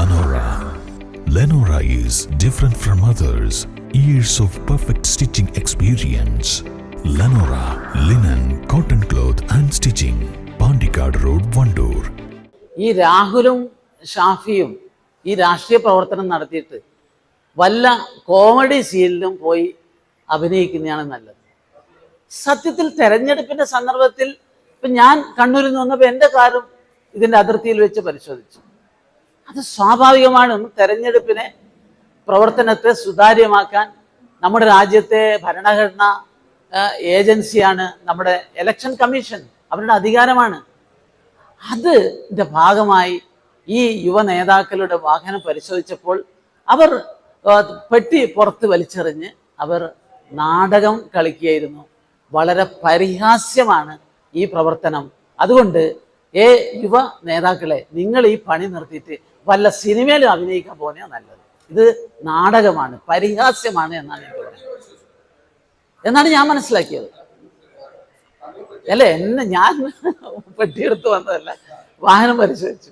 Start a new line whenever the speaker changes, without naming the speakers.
Lenora. Lenora is different from others. Years of perfect stitching experience. Lenora linen, cotton cloth and stitching. Pandikad Road, Vandoor.
ഈ രാഹുലും ഷാഫിയും ഈ രാഷ്ട്രീയ പ്രവർത്തനം നടത്തിയിട്ട് വല്ല കോമഡി സീനിലും പോയി അഭിനയിക്കുന്നതാണ് നല്ലത് സത്യത്തിൽ തെരഞ്ഞെടുപ്പിന്റെ സന്ദർഭത്തിൽ ഇപ്പം ഞാൻ കണ്ണൂരിൽ നിന്ന് വന്നപ്പോൾ എന്റെ കാറും ഇതിന്റെ അതിർത്തിയിൽ വെച്ച് പരിശോധിച്ചു അത് സ്വാഭാവികമാണ്. തെരഞ്ഞെടുപ്പിനെ പ്രവർത്തനത്തെ സുതാര്യമാക്കാൻ നമ്മുടെ രാജ്യത്തെ ഭരണഘടന ഏജൻസിയാണ് നമ്മുടെ ഇലക്ഷൻ കമ്മീഷൻ അവരുടെ അധികാരമാണ്. അതിന്റെ ഭാഗമായി ഈ യുവ നേതാക്കളുടെ വാഹനം പരിശോധിച്ചപ്പോൾ അവർ പെട്ടി പുറത്ത് വലിച്ചെറിഞ്ഞ് അവർ നാടകം കളിക്കുകയായിരുന്നു. വളരെ പരിഹാസ്യമാണ് ഈ പ്രവർത്തനം. അതുകൊണ്ട് ഏ യുവ നേതാക്കളെ നിങ്ങൾ ഈ പണി നിർത്തിയിട്ട് വല്ല സിനിമയിലും അഭിനയിക്കാൻ പോകുന്ന നല്ലത്. ഇത് നാടകമാണ് പരിഹാസ്യമാണ് എന്നാണ് എനിക്ക് പറയുന്നത്. എന്നാണ് ഞാൻ മനസ്സിലാക്കിയത്. അല്ലെ? എന്നെ ഞാൻ പെട്ടിയെടുത്ത് വന്നതല്ല വാഹനം പരിശോധിച്ചു.